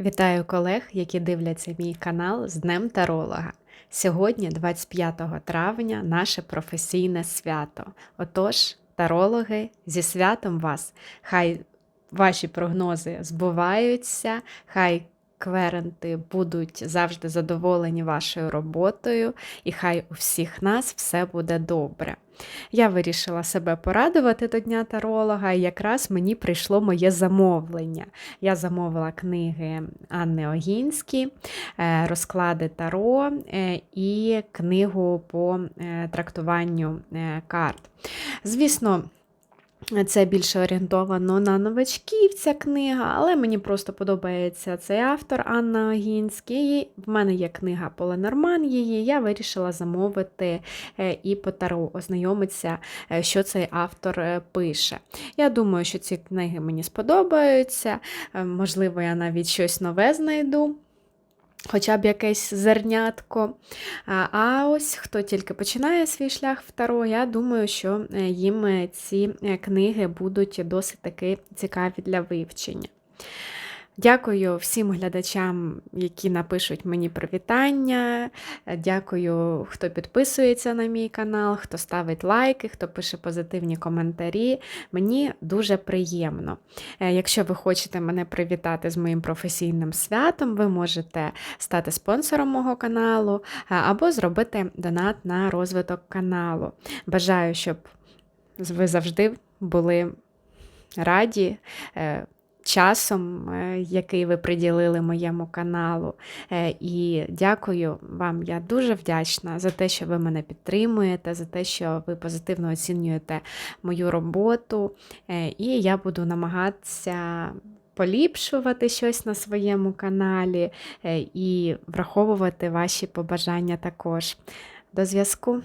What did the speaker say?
Вітаю колег, які дивляться мій канал з Днем Таролога. Сьогодні, 25 травня, наше професійне свято. Отож, тарологи, зі святом вас! Хай ваші прогнози збуваються, хай кверенти будуть завжди задоволені вашою роботою, і хай у всіх нас все буде добре. Я вирішила себе порадувати до Дня таролога, і якраз мені прийшло моє замовлення. Я замовила книги Анни Огінські, е, розклади Таро е, і книгу по е, трактуванню карт. Звісно, це більше орієнтовано на новачків ця книга, але мені просто подобається цей автор Анна Огінський. В мене є книга Поленорман її. Я вирішила замовити е, і по Таро, ознайомитися, е, що цей автор е, пише. Я думаю, що ці книги мені сподобаються. Можливо, я навіть щось нове знайду. Хоча б якесь зернятко. А, ось хто тільки починає свій шлях второго, я думаю, що е, їм е, ці е, книги будуть досить таки цікаві для вивчення. Дякую всім глядачам, які напишуть мені привітання. Е, Дякую, хто підписується на мій канал, хто ставить лайки, хто пише позитивні коментарі. Мені дуже приємно. Е, Якщо ви хочете мене привітати з моїм професійним святом, ви можете стати спонсором мого каналу е, або зробити донат на розвиток каналу. Бажаю, щоб ви завжди були раді. Часом, е, який ви приділили моєму каналу. Е, І дякую вам. Я дуже вдячна за те, що ви мене підтримуєте, за те, що ви позитивно оцінюєте мою роботу. Е, І я буду намагатися поліпшувати щось на своєму каналі і враховувати ваші побажання також. До зв'язку!